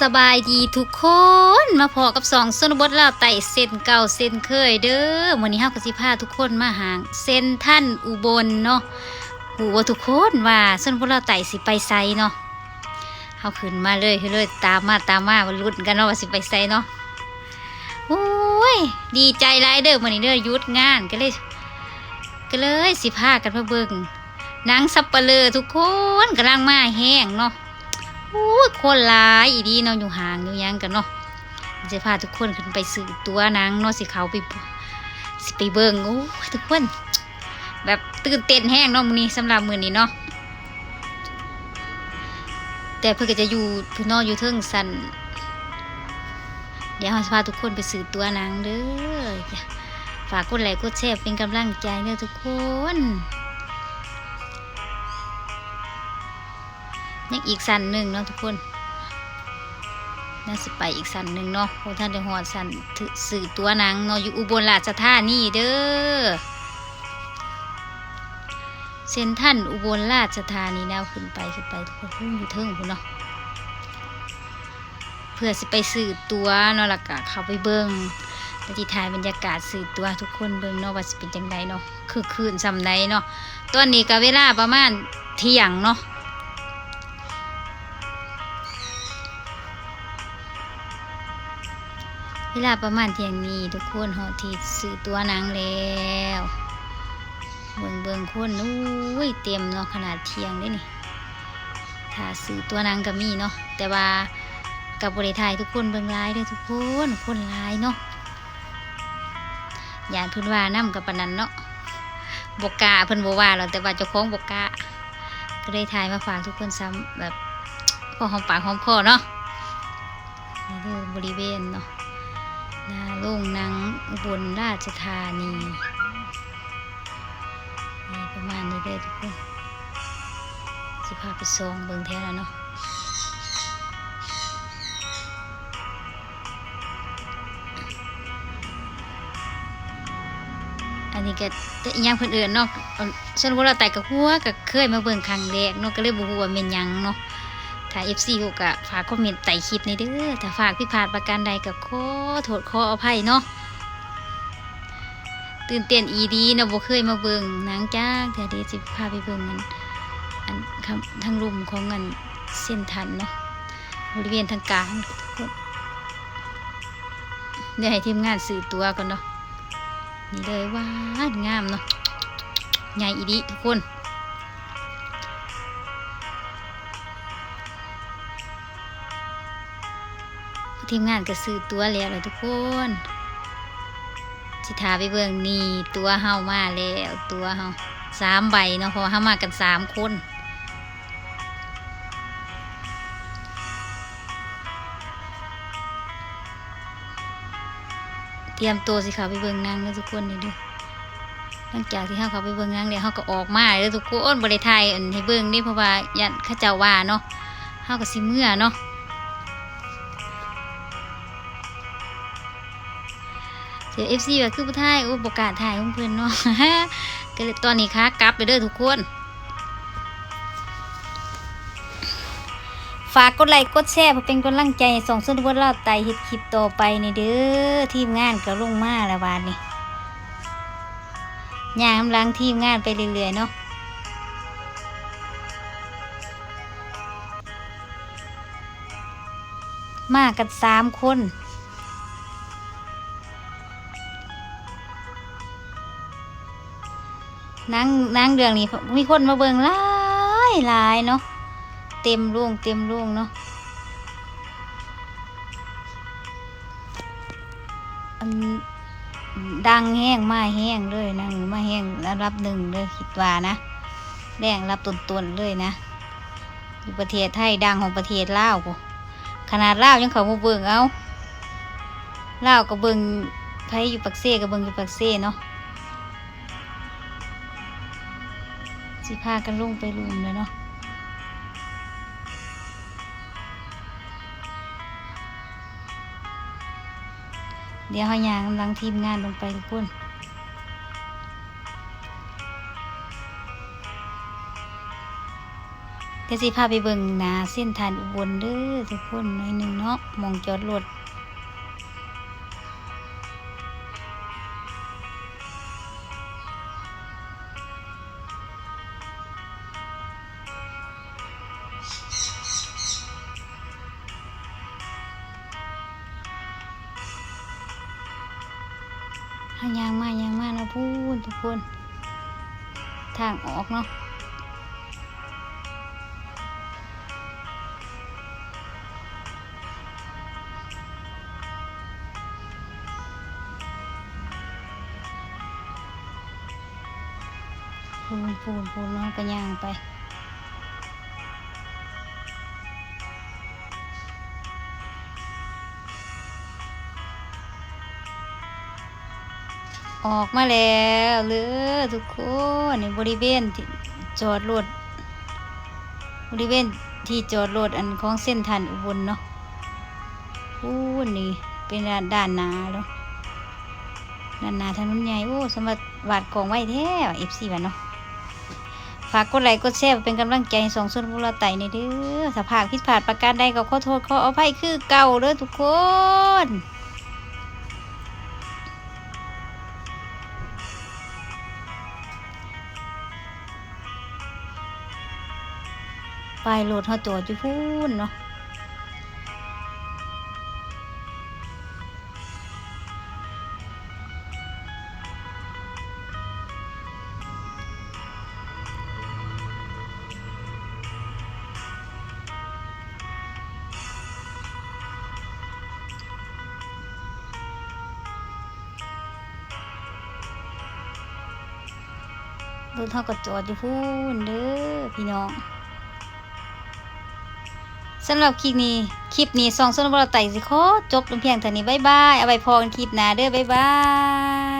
สบายดีทุกคนมาพอกับสองสนบทลาวไต่เส้นเก่าเส้นเคยเด้อวันนี้เฮากสิพาทุกคนมาหางเส้นท่านอุบลเนาะหูว่าทุกคนว่าสนบทลาวไต่สิไปไซเนาะเฮาขึ้นมาเลยขึ้นเลยตามมาตามมามาลุ้นกันเนาะว่าสิไปไซเนาะโอ้ยดีใจหลยเด้อมื้อนี้เด้อยุดงานก็เลย ก็เลยสิพากันมาเบิ่งนังสับปะเลอทุกคนกำลังมาแห้งเนาะ อ้ยคนหลายอีดีเนาะอยู่ห่างอยู่ยังกันเนาะจะพาทุกคนขึ้นไปซื้อตัวนังเนาะสิเขาไปสิไปเบิ่งโอ้ยทุกคน แบบตื่นเต้นแห้งเนาะมื้อนี้สำหรับมื้อนี้เนาะแต่เพื่อก็จะอยู่พื่นเนอนอยู่เทิงสันเดี๋ยวเราจะพาทุกคนไปซื้อตัวนังเด้อฝากกดไลค์กดแชร์เป็นกำลังใจเด้อทุกคน ยังอีกสันหนึ่งเนาะทุกคนน่าสิไปอีกสันหนึ่งเนาะพท่านได้หอดสันสื่อตัวนังเนาะอยู่อุบลราชธานีเด้อเซนท่านอุบลราชธานีแนวขึ้นไปขึ้นไปทุกคนพุ่งอยู่เทิงพุ่นเนาะเพื่อสิไปสื่อตัวเนาะและกะเขาไปเบิงปฏิทายบรรยากาศสื่อตัวทุกคนเบิงเนาะว่าสิเป็นจังไดเนาะคือคืนสำไดเนาะตอนนี้ก็เวลาประมาณเที่ยงเนาะ เวลาประมาณเที่ยงนี้ทุกคนหอทีซื้อตัวนังแล้วเบิงเบิงคนอุ้ยเต็มเนาะขนาดเที่ยงเลยนี่ถ้าซื้อตัวนังก็มีเนาะแต่ว่ากับบริไทยทุกคนเบิงร้ายเด้วยทุกคนคนร้ายเนาะอย่านเพื้นว่าน้ำกับปนันเนาะบกล้าเพิ่นบว่าเราแต่ว่าเจ้าของบกล้าก็เลยถ่ายมาฝากทุกคนซ้ำแบบพอหอมปากหอมคอเนาะนี่คือบริเวณเนาะ น้าโรงนังอุบลราชธานีนี่ประมาณนี้เลยทุกคนสิพาไปซองเบิ่งแท้แล้วเนาะอันนี้ก็แต่อีหยังเพิ่นเอื่นเนาะฉันว่าเราแต่กับหัวก็เคยมาเบิ่งครั้งแรกเนาะก็เลยบ่ฮู้ว่าเป็นหยังเนาะ ถ้า FC ก็กะฝากคอมเมนต์ใต้คลิปนี้เด้อถ้าฝากผิดพาดประการใดก็ขอโทษขออภัยเนาะตื่นเต้นอีดีนะบ่เคยมาเบิ่งนังจ้าเดี๋ยวเดี๋ยวสิพาไปเบิ่งมันอันคำทางรุมของเงินเส้นทันเนาะบริเวณทางกลางเดี๋ยวให้ทีมงานสื่อตัวก่อนเนาะนี่เลยว้างามเนาะใหญ่อีดีทุกคน ทีมงานก็ซื้อตัวแล้วเลยทุกคนสิทาไปเบิ่งนี่ตัวเฮามาแล้วตัวเฮาสามใบเนาะพอเฮามากันสามคนเตรียมตัวสิเขาไปเบิ่งนางแล้วทุกคนนี่ดูหลังจากที่เฮาเขาไปเบิ่งนางเดี๋ยวเฮาก็ออกมาแล้วทุกคนบริไทยอันให้เบิ่งนี่เพราะว่ายันข้าเจ้าว่าเนาะเฮาก็สิเมื่อเนาะ เดี๋ยวเอฟซีแบบคือผู้ถ่ายโอ้ประกาศถ่ายของเพื่อนเนาะก็เลยตอนนี้ค่ะกลับไปเด้อทุกคน ฝากกดไลค์กดแชร์เพื่อเป็นกำลังใจส่งสุนทรลาดไตเฮ็ดคลิปต่อไปนี่เด้อทีมงานก็ลงมาแล้ววานนี้ย่างกำลังทีมงานไปเรื่อยๆเนาะมากันสามคน นางนางเรื่องนี้มีคนมาเบิ่งหลายหลายเนาะเต็มรุ่งเต็มรุ่งเนาะอันดังแห้งมาแห้งเลยนางมาแห้งระดับหนึ่งเลยคิดว่านะแรงรับต้นๆเลยนะอยู่ประเทศไทยดังของประเทศลาวกูขนาดลาวยังเขามาเบิ่งเอาลาวก็เบิ่งไผอยู่ปักเซ่ก็เบิ่งอยู่ปักเซ่เนาะ สิพากันลงไปลุมเลยเนาะเดี๋ยวเขายางกำลังทีมงานลงไปทุกคนเดี๋ยวสิพาไปเบิ่งนาเส้นทานอุบลเด้อทุกคนหน่อยหนึ่งเนาะมองจอดรถายางมายางมาแล้วพูนทุกคน ทางออกเนาะพูนพูนพูนเนาะก็ย่างไป ออกมาแล้วเลือทุกคนในบริเวณที่จอดรถบริเวณที่จอดรถอันของเส้นทางอุบลเนาะพูนนี่เป็นด้านด้านหนาแล้วด้านหนาถนนใหญ่โอ้สำหรับวาดกองไว้แท้เอฟซีบ้านเนาะฝากกดไลค์กดแชร์เป็นกำลังใจสองส่วนพวกเราไต่ในเด้อถ้าผากผิดพลาดประการใดก็ขอโทษขออภัยคือเก่าเด้อทุกคน ปโหลดเขาจอดอยู่พูนเนาะรถเขาก็จอดอยู่พูนเด้อพี่น้อง สำหรับคลิปนี้คลิปนี้สองส่วนบเราไต่สิโคจบลงเพียงเท่านี้บายบายเอาไปพอกันคลิปหน้าเด้อบายบาย